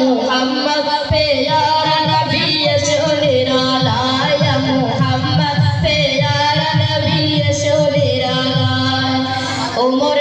মোহাম্মদ পেয়ারা নবী সোনেরা লায়া মোহাম্মদ পেয়ারা নবী সোনেরা লায়া ওমর